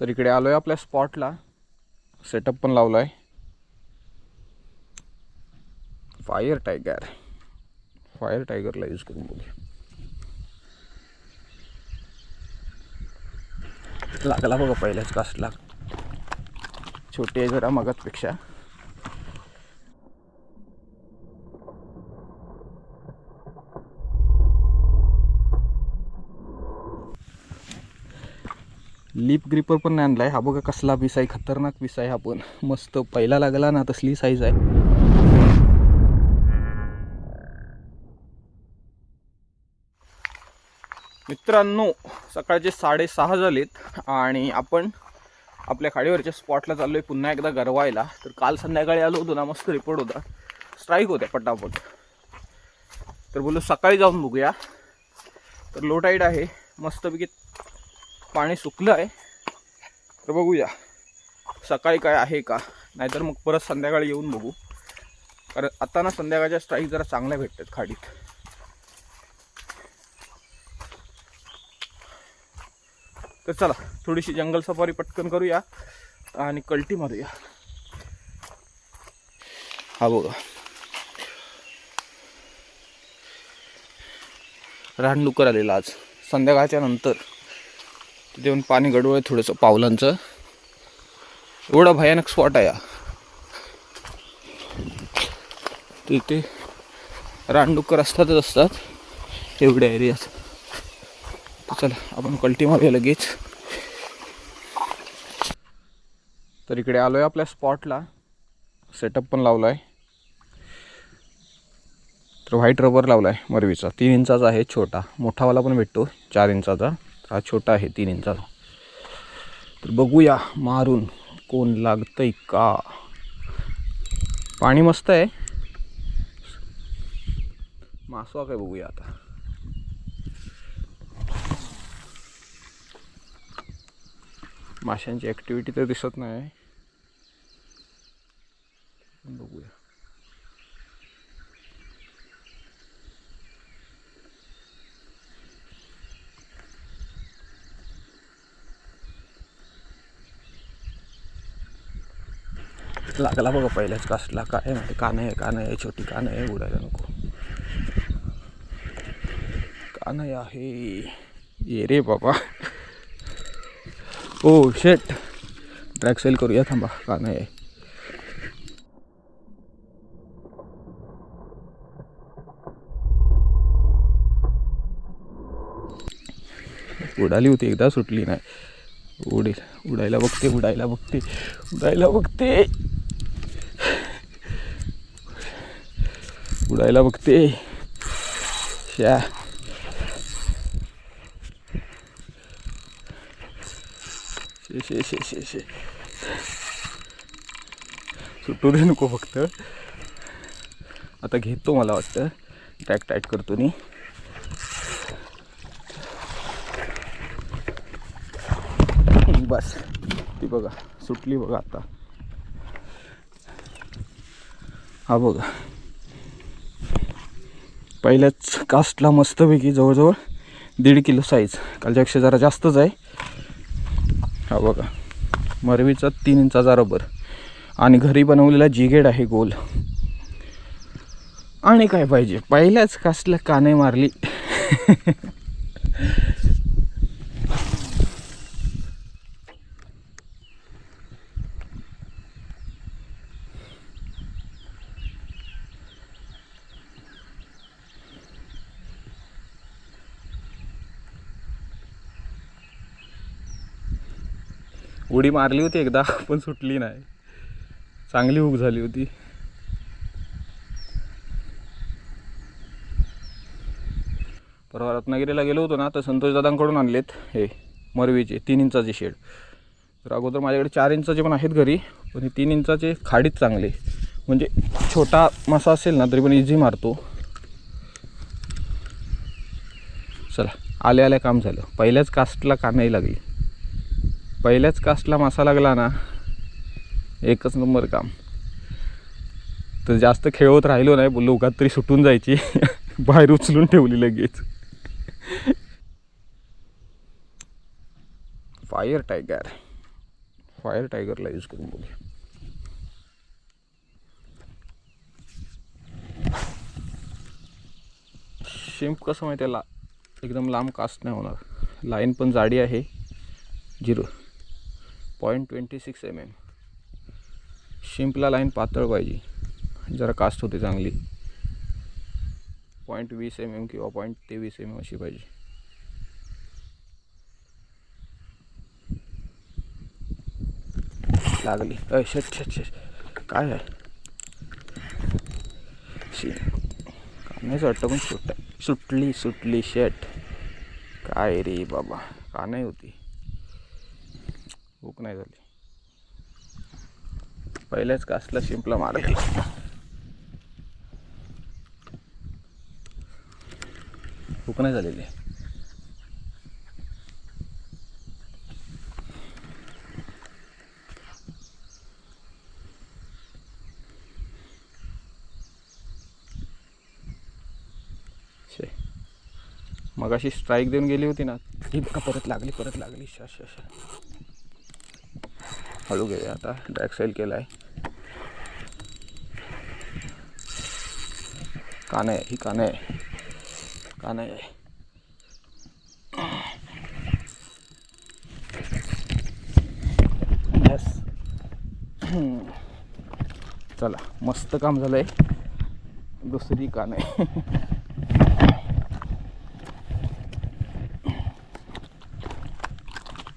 तर इकडे आलो आहे आपल्या स्पॉटला सेटअप पण लावला आहे फायर टायगर फायर टायगरला यूज करून बघू लागला बघा पहिल्याच कास्टला छोटी आहे जरा मगाचपेक्षा लिप ग्रिपर पण नाही आणलाय. हा बघा कसला पीस आहे. खतरनाक पीस आहे हा पण. मस्त. पहिला लागला ना तसली साईज आहे. मित्रांनो सकाळचे साडेसहा झालेत आणि आपण आपल्या खाडीवरच्या स्पॉटला चाललोय पुन्हा एकदा गरवायला. तर काल संध्याकाळी आलो होतो ना मस्त रिपोर्ट होता. स्ट्राईक होत्या पटापट. तर बोललो सकाळी जाऊन बघूया. तर लो टाईड आहे. मस्तपैकी पाणी सुकलं आहे तर बघूया. सकाळी काय आहे का? नाहीतर मग परत संध्याकाळी येऊन बघू. कारण आता ना संध्याकाळच्या स्ट्राईक जरा चांगल्या भेटतात खाडीत. तर चला थोडीशी जंगल सफारी पटकन करूया आणि कल्टी मारूया. हा बघा. रानडुकर आलेला आज. संध्याकाळच्या नंतर. तिथे येऊन पाणी गडूळ आहे थोडंसं पावलांचं. एवढा भयानक स्पॉट आहे हा. तिथे रानडुक्कर असतातच असतात एवढ्या एरियात तर चला आपण कल्टी मारूया लगेच. तर इकडे आलो आहे आपल्या स्पॉटला सेटअप पण लावला आहे तर व्हाईट रबर लावला आहे मरवीचा. तीन इंचाचा आहे छोटा. मोठावाला पण भेटतो चार इंचाचा. हा छोटा आहे तीन इंचाचा. तर बघूया मारून कोण लागतंय का. पाणी मस्त आहे. मासवा काय बघूया आता. माशांची ॲक्टिव्हिटी तर दिसत नाही. बघूया. लागला बघा पहिल्याच कास्टला काय माहिती कान आहे कान आहे छोटी कान आहे उडायला नको. कान आहे? ये रे बाबा. ओ शेट ट्रॅक सेल करूया थांबा. कान आहे? उडाली होती एकदा सुटली नाही. उडेल. उडायला बघते उडायला बघते उडायला बघते. उडायला बघते. शा शे शे शे शे सुटू दे नको फक्त. आता घेतो मला वाटतं. टॅक टाईट करतो नी बस. ती बघा सुटली बघा आता. हा बघा. पहिल्याच कास्टला मस्तपैकी जवळजवळ दीड किलो साईज कालच्यापेक्षा जरा जास्तच आहे. हा बघा. मरवीचा तीन इंचाचा रबर आणि घरी बनवलेला जिगेड आहे गोल. आणि काय पाहिजे? पहिल्याच कास्टला काने मारली. उडी मारली होती एकदा पण सुटली नाही. चांगली हुक झाली होती. परवा रत्नागिरीला गेलो होतो ना तर संतोष दादांकडून आणलेत हे मरवीचे तीन इंचाचे शेड. तर अगोदर माझ्याकडे चार इंचाचे पण आहेत घरी पण हे तीन इंचाचे खाडीत चांगले. म्हणजे छोटा मासा असेल ना तरी पण इझी मारतो. चला आल्या आल्या काम झालं. पहिल्याच कास्टला कानाही लागली. पहिल्याच कास्टला मासा लागला ना एकच नंबर काम. तर जास्त खेळवत राहिलो नाही बोललो तरी सुटून जायची. बाहेर उचलून ठेवली लगेच. फायर टायगर फायर टायगरला यूज करून बघूया. शिंप कसं माहिती आहे ला एकदम लांब कास्ट नाही होणार. लाईन पण जाडी आहे. Zero point twenty six M M शिंपला लाईन पातळ पाहिजे. जरा कास्ट होते चांगली. पॉईंट वीस एम एम किंवा पॉईंट तेवीस एम एम अशी पाहिजे. लागली. अय अच्छा अच्छा काय आहे? शी. कानायचं वाटतं पण सुट सुटली सुटली शेट काय रे बाबा. का नाही होती? हुक नाही झाली. पहिल्याच कासला शिंपला मार हुक नाही झालेली. मग अशी स्ट्राईक देऊन गेली होती ना ती का परत लागली परत लागली. शा शा शा. हळू घेऊया आता. बॅक साईड केला आहे काने आहे ही काने आहे काने आहे यस चला मस्त काम झालंय. दुसरी काने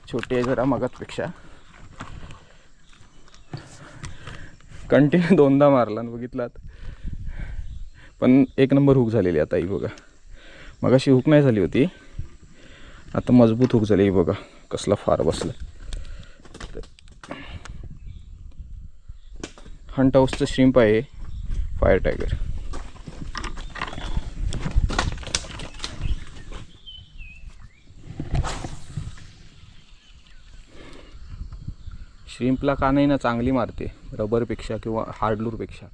छोटे आहे जरा मगतपेक्षा कंटिन्यू दोनदा मारला आणि बघितलात पण एक नंबर हुक झालेली आता ही बघा. मगाशी हुक नाही झाली होती. आता मजबूत हुक झाली ही बघा. कसला फार बसला. हंट हाऊसचं श्रिम्प आहे. फायर टायगर शिंपला का नाही ना चांगली मारते रबरपेक्षा किंवा हार्डलूरपेक्षा.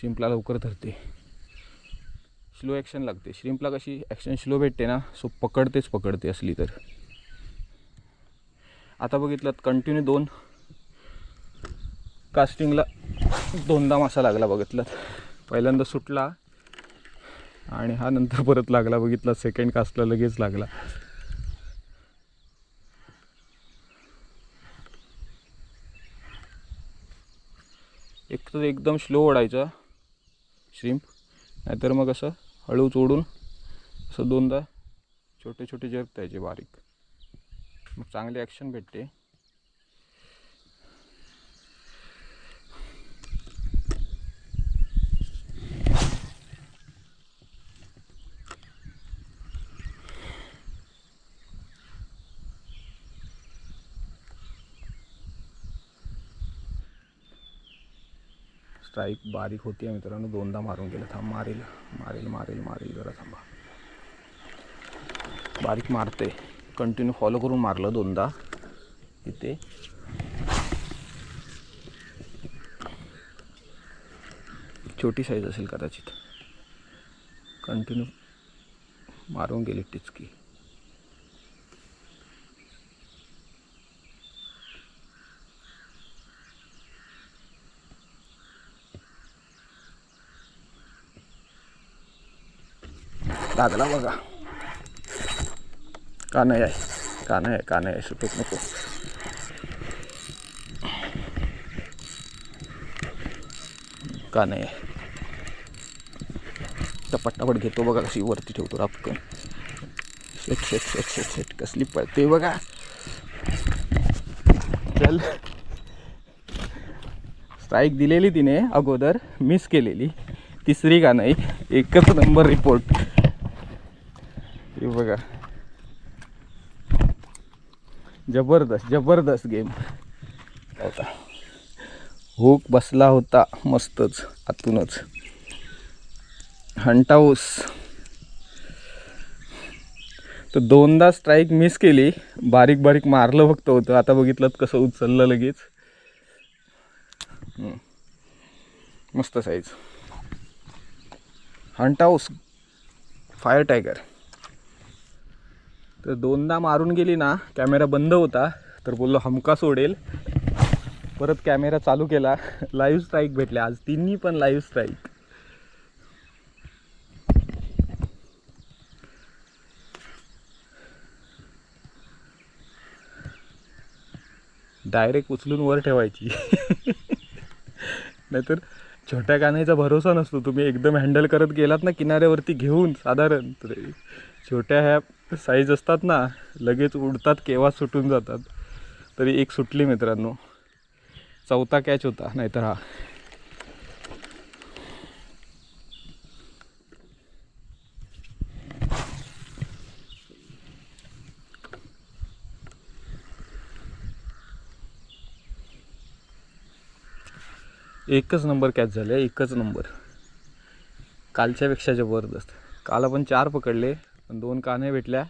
शिंपला लवकर धरते. स्लो ॲक्शन लागते. श्रिम्पला कशी ॲक्शन स्लो भेटते ना सो पकडतेच पकडते असली तर. आता बघितलं कंटिन्यू दोन. कास्टिंगला दोनदा मासा लागला बघितलं पहिल्यांदा सुटला आणि हा नंतर परत लागला बघितला सेकंड कास्टला लगेच लागला. एक तर एकदम स्लो ओढायचा श्रिम्प नाहीतर मग असं हळूच ओढून असं दोनदा छोटे छोटे जर्क द्यायचे बारीक. मग चांगली ॲक्शन भेटते. स्ट्राईक बारीक होती आहे मित्रांनो. दोनदा मारून गेलं. थांब मारेल. मारेल मारेल मारेल. जरा थांबा. बारीक मारते. कंटिन्यू फॉलो करून मारलं दोनदा. इथे. छोटी साईज असेल कदाचित. कंटिन्यू मारून गेली टिचकी. लागला बघा का नाही आहे का नाही आहे का नाही आहे सुटूक नको का नाही आहे तर पटापट घेतो बघा कशी वरती ठेवतो रापकन set set set set set कसली पळते बघा चल स्ट्राईक दिलेली तिने अगोदर मिस केलेली तिसरी का नाही एकच नंबर रिपोर्ट हे बघा. जबरदस्त जबरदस्त गेम होता हुक बसला होता मस्तच आतूनच. हंटाऊस. तर दोनदा स्ट्राईक मिस केली. बारीक बारीक मारलं फक्त होतं. आता बघितलं कसं उचललं लगेच. मस्त साईज हंटाऊस. फायर टायगर तर दोनदा मारून गेली ना कॅमेरा बंद होता तर बोललो हमका सोडेल. परत कॅमेरा चालू केला. लाईव्ह स्ट्राईक भेटले. आज तिन्ही पण लाईव्ह स्ट्राईक डायरेक्ट उचलून वर ठेवायची. नाहीतर छोट्या कान्याचा भरोसा नसतो. तुम्ही एकदम हँडल करत गेलात ना किनाऱ्यावरती घेऊन साधारण. छोट्या ह्या साईज असतात ना लगेच उडतात केव्हा सुटून जातात. तरी एक सुटली मित्रांनो. चौथा कॅच होता नाहीतर हा. एकच नंबर कॅच झाले एकच नंबर कालच्यापेक्षा जबरदस्त. काल आपण चार पकडले दोन काने भेटल्या.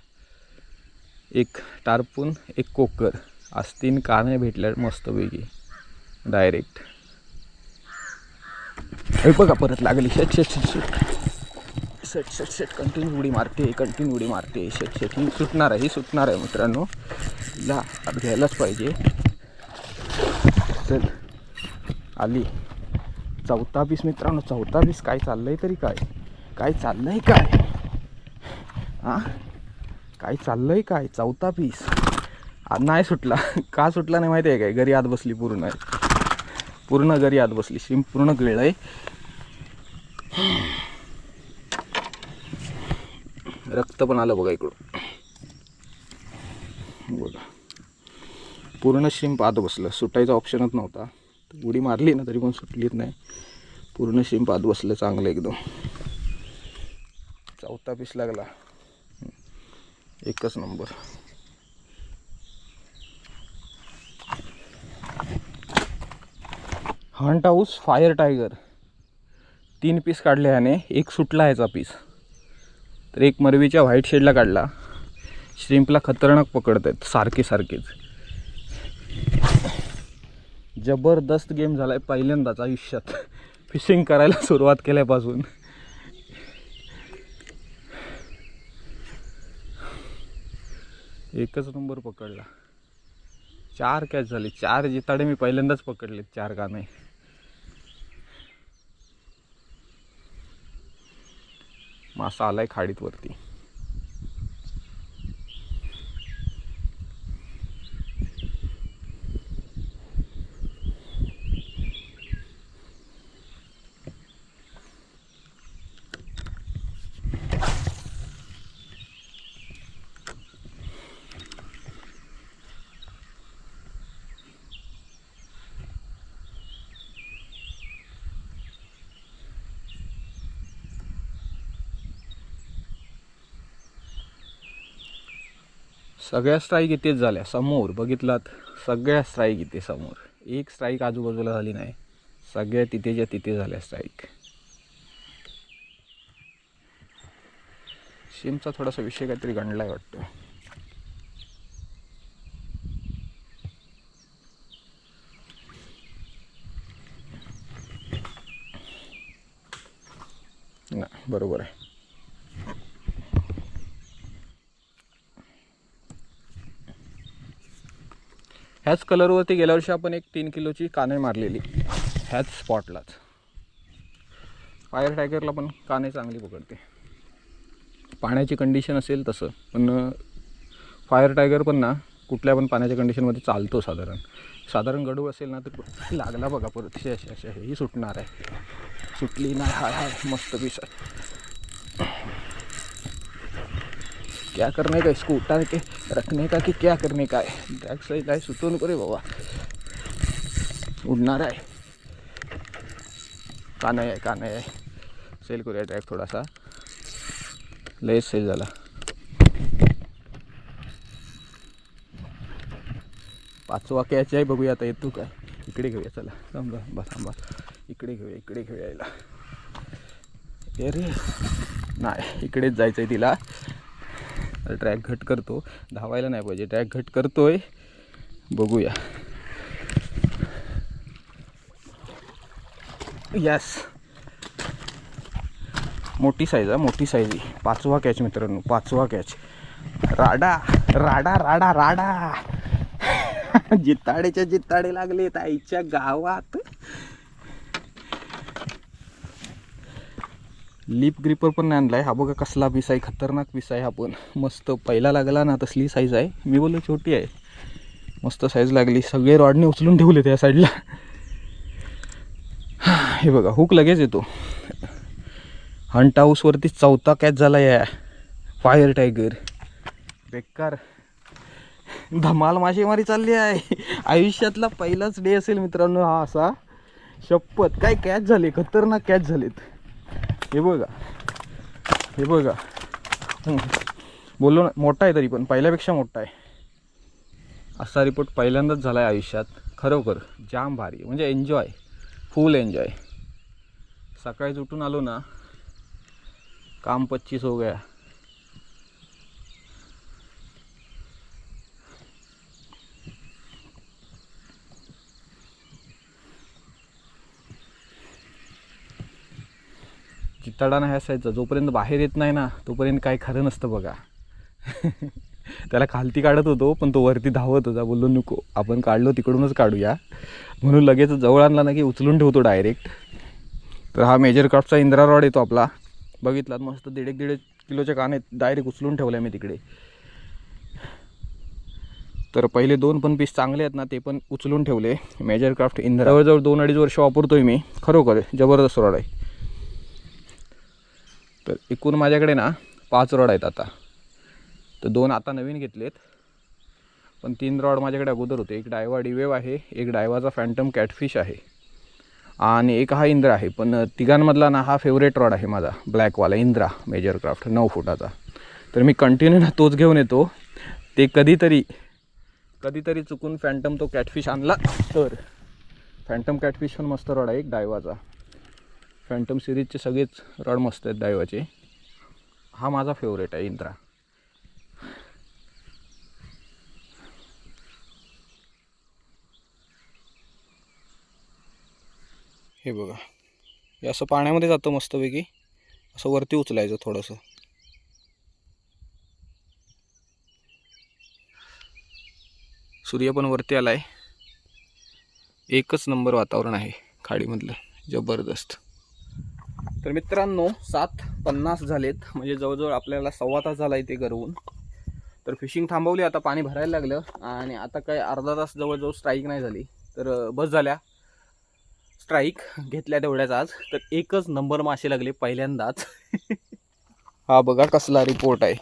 एक टारपून एक कोकर. आज तीन काने भेटल्या मस्तपैकी. डायरेक्ट हे बघा परत लागली. शेट शेट शेट शेट. शेट शेट शेट. कंटिन्यू उडी मारते कंटिन्यू उडी मारते. शेट शेट. ही सुटणार आहे ही सुटणार आहे मित्रांनो. ला घ्यायलाच पाहिजे. चल. आली. चौथा पीस मित्रांनो चौथा पीस काय चाललं आहे तरी काय? काय चाललं आहे काय? हा? काय चाललंय काय? चौथा पीस नाही सुटला. का सुटला नाही माहिती आहे काय? घरी आत बसली पूर्ण. आहे पूर्ण घरी आत बसली. शिम पूर्ण गिळलंय रक्त पण आलं बघा इकडून. बघा पूर्ण शिंप आत बसलं. सुटायचा ऑप्शनच नव्हता. उडी मारली ना तरी पण सुटलीच नाही. पूर्ण शिंप आत बसलं चांगलं एकदम. चौथा पीस लागला. एकच number. Hunt house fire tiger तीन पीस काढले ह्याने एक सुटला ह्याचा पीस तर एक मरवीच्या व्हाईट शेडला काढला. श्रिम्पला खतरनाक पकडत आहेत सारखे सारखेच. जबरदस्त गेम झाला आहे पहिल्यांदाच आयुष्यात. फिशिंग करायला सुरुवात केल्यापासून. एकच नंबर पकडला. चार कॅच झाले. चार जिताडे मी पहिल्यांदाच पकडले. चार गाणे मासा आलाय खाडीत वरती. सगळ्या स्ट्राईक इथेच झाल्या. समोर बघितलात सगळ्या स्ट्राईक इथे समोर. एक स्ट्राईक आजूबाजूला झाली नाही. सगळ्या तिथेच्या तिथे झाल्या स्ट्राईक शिमचा थोडासा विषय काहीतरी गणलाय वाटतं नाही बरोबर आहे ह्याच कलरवरती गेल्या वर्षी आपण एक तीन किलोची काने मारलेली. ह्याच स्पॉटलाच फायर टायगरला पण काने चांगली पकडते. पाण्याची कंडिशन असेल तसं पण फायर टायगर पण ना कुठल्या पण पाण्याच्या कंडिशनमध्ये चालतो साधारण. साधारण गडू असेल ना तर लागला बघा परत. असे असे असे ही सुटणार आहे. सुटली ना हाय हाय मस्त पीस आहे क्या करने का? इसको उठा के रखने का कि क्या करने का है? ड्रैग सही लाए सुतो नको रे बाबा। उडणार आहे का नाही आहे का नाही आहे सेल करूया ट्रॅक थोडासा लयच सेल झाला पाचवा कॅच आहे बघूया आता येतो काय इकडे घेऊया चला। थांबा थांबा थांबा इकडे घेऊया इकडे घेऊया यायला अरे नाही इकडेच जायचं आहे तिला ट्रॅक घट करतो. धावायला नाही पाहिजे. ट्रॅक घट करतोय. बघूया. यस मोठी साईज आहे मोठी साईज आहे पाचवा कॅच मित्रांनो पाचवा कॅच राडा राडा राडा राडा. जिताडेच्या जिताडे लागले आईच्या गावात. लिप ग्रिपर पण नाही आणलाय. हा बघा कसला पीस आहे. खतरनाक पीस आहे हा पण. मस्त पहिला लागला ना तसली साईज आहे. मी बोललो छोटी आहे. मस्त साईज लागली. सगळे रॉडने उचलून ठेवले त्या साईडला हे बघा हुक लगेच येतो. हंट हाऊसवरती चौथा कॅच झाला या. फायर टायगर बेकार. धमाल मासेमारी चालली आहे. आयुष्यातला पहिलाच डे असेल मित्रांनो हा असा. शपथ. काय कॅच झाले? खतरनाक कॅच झालेत. हे बघा. हे बघा. बोललो ना मोठा आहे तरी पण पहिल्यापेक्षा मोठा आहे. असा रिपोर्ट पहिल्यांदाच झाला आहे आयुष्यात. खरोखर जाम भारी. म्हणजे एन्जॉय फुल एन्जॉय सकाळीच उठून आलो ना काम पच्चीस हो गया. चित्ताडाना ह्या साईजचा जोपर्यंत बाहेर येत नाही ना तोपर्यंत काय खरं नसतं बघा. त्याला खालती काढत होतो पण तो वरती धावत होता. बोललो नको आपण काढलो तिकडूनच काढूया. म्हणून लगेच जवळ आणला ना की उचलून ठेवतो डायरेक्ट तर हा मेजर क्राफ्टचा इंद्रा रॉड येतो आपला. बघितलात मस्त दीड एक दीड किलोच्या किलोचे कान आहेत. डायरेक्ट उचलून ठेवले मी तिकडे. तर पहिले दोन पण पीस चांगले आहेत ना ते पण उचलून ठेवले. Major craft Indra. जवळ दोन अडीच वर्ष वापरतोय मी. खरोखर जबरदस्त रॉड आहे. तर एकूण माझ्याकडे ना पाच रॉड आहेत आता. तर दोन आता नवीन घेतलेत. पण तीन रॉड माझ्याकडे अगोदर होते. एक डायवा डिवेव आहे एक डायवाचा फॅन्टम कॅटफिश आहे आणि एक हा इंद्रा आहे. पण तिघांमधला ना हा फेवरेट रॉड आहे माझा ब्लॅकवाला इंद्रा मेजर क्राफ्ट नऊ फुटाचा. तर मी कंटिन्यू ना तोच घेऊन येतो. ते कधीतरी कधीतरी चुकून फॅन्टम तो कॅटफिश आणला. तर फॅन्टम कॅटफिश पण मस्त रॉड आहे एक डायवाचा. फॅन्टम सिरीजचे सगळेच रॉड मस्त आहेत डायवाचे हा माझा फेवरेट आहे इंद्रा. हे बघा. हे असं पाण्यामध्ये जातं मस्तपैकी. असं वरती उचलायचं थोडंसं. सूर्य पण वरती आला आहे एकच नंबर वातावरण आहे खाडीमधलं. जबरदस्त. तर मित्रांनो सात पन्नास झालेत. म्हणजे जवळजवळ आपल्याला सव्वा तास झाला इथे गरवून तर फिशिंग थांबवली आता पाणी भरायला लागलं. आणि आता काय अर्धा तास जवळजवळ स्ट्राईक नाही झाली. तर बस झाल्या. स्ट्राईक घेतल्या तेवढ्याच आज. तर एकच नंबर मासे लागले पहिल्यांदाच. हा बघा कसला रिपोर्ट आहे.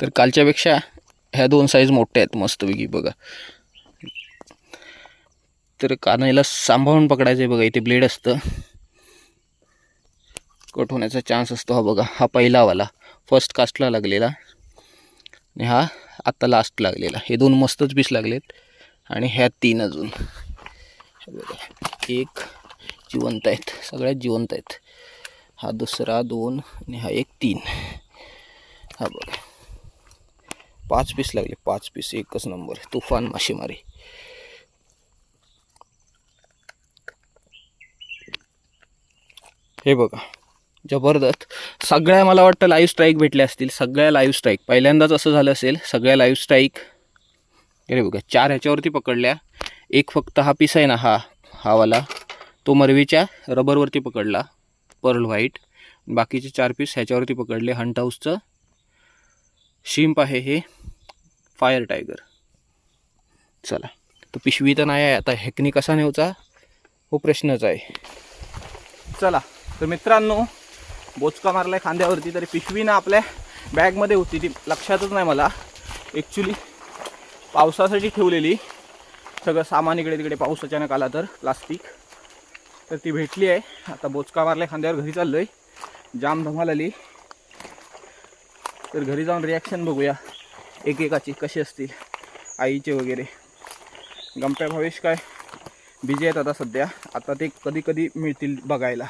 तर कालच्यापेक्षा ह्या दोन साईज मोठ्या आहेत मस्तपैकी बघा. तर कानाला सांभाळून पकडायचं आहे बघा इथे ब्लेड असतं. कट होण्याचा चान्स असतो हा बघा. हा पहिलावाला. फर्स्ट कास्टला लागलेला. आणि हा आत्ता लास्ट लागलेला. हे दोन मस्तच पीस लागलेत. आणि ह्या तीन अजून. बघा. एक जिवंत आहेत. सगळ्यात जिवंत आहेत. हा दुसरा दोन आणि हा एक तीन. हा बघा. पाच पीस लागले. पाच पीस एकच नंबर तुफान मासेमारी. हे बघा. जबरदस्त. सगळ्या मला वाटतं लाईव्ह स्ट्राईक भेटल्या असतील. सगळ्या लाईव्ह स्ट्राईक पहिल्यांदाच असं झालं असेल सगळ्या लाईव्ह स्ट्राईक अरे बघा चार ह्याच्यावरती पकडल्या. एक फक्त हा पीस आहे ना हा हावाला तो मरवीच्या रबरवरती पकडला. पर्ल व्हाईट बाकीचे चार पीस ह्याच्यावरती पकडले. हंट हाऊसचं शिंप आहे हे. फायर टायगर चला. तो पिशवी तर नाही आहे. आता हेकनी कसा नेवचा हो प्रश्नच आहे. चला. तर मित्रांनो बोचका मारला आहे खांद्यावरती तरी पिशवी ना आपल्या बॅगमध्ये होती ती. लक्षातच नाही मला. ॲक्च्युली पावसासाठी ठेवलेली. सगळं सामान इकडे तिकडे पाऊस अचानक आला तर प्लास्टिक तर ती भेटली आहे. आता बोचका मारलाय खांद्यावर घरी चाललो आहे जाम धमाल आली. तर घरी जाऊन रिॲक्शन बघूया. एकेकाची कशी असतील आईचे वगैरे. गंप्या भावेश काय? बिझी आहेत आता सध्या. आता ते कधी कधी मिळतील बघायला.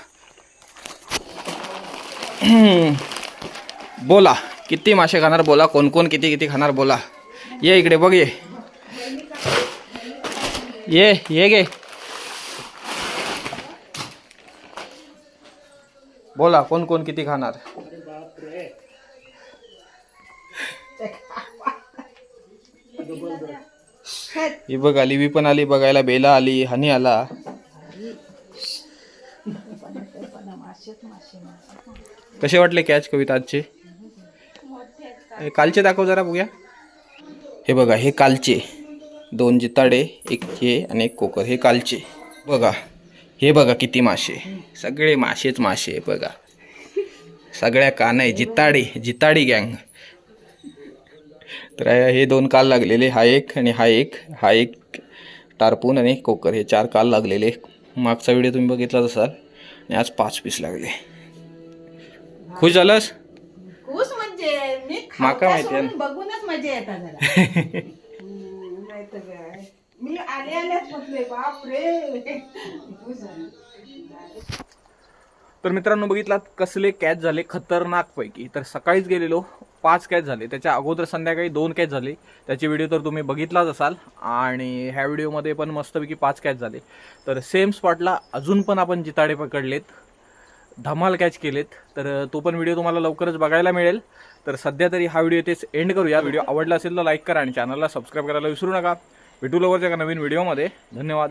बोला किती मासे खाणार बोला कोण कोण किती किती खाणार बोला. ये इकडे बघ ये. ये ये गे बोला कोण कोण किती खाणार? ही बघ आली मी पण आली बघायला बेला आली हनी आला. कसे वाटले कॅच कविता आजचे कालचे दाखव जरा बघूया. हे बघा हे कालचे. दोन जिताडे एक हे आणि एक कोकर. हे कालचे. बघा हे बघा किती मासे. सगळे मासेच मासे बघा. सगळ्या कान आहे जिताडे जिताडी गँग तर हे दोन काल लागलेले. हा एक आणि हा एक. हा एक टारपून आणि कोकर. हे चार काल लागलेले. मागचा व्हिडिओ तुम्ही बघितलाच असाल. आणि आज पाच पीस लागले. खुश झालंस? खुश म्हणजे मी माका माहिती आहे. बघूनच मजा येतात जरा. हम्म, नाहीतर काय. मी आले आल्याच म्हटले बाप रे. खुश झाले. तर मित्रांनो बघितलात कसले कॅच झाले खतरनाक पैकी तर सकाळीच गेलेलो पाच कॅच झाले. त्याच्या अगोदर संध्याकाळी दोन कॅच झाले. त्याची व्हिडिओ तर तुम्ही बघितलाच असाल. आणि ह्या व्हिडिओमध्ये पण मस्तपैकी पाच कॅच झाले. तर सेम स्पॉटला अजून पण आपण जिताडे पकडलेत. धमाल कॅच केलेत. तर तो पण व्हिडिओ तुम्हाला लवकरच बघायला मिळेल. तर सध्या तरी हा व्हिडिओ इथेच एंड करूया व्हिडिओ आवडला असेल तर लाईक करा आणि चॅनलला सबस्क्राईब करायला विसरू नका. भेटू लवकरच्या एका नवीन व्हिडिओमध्ये धन्यवाद.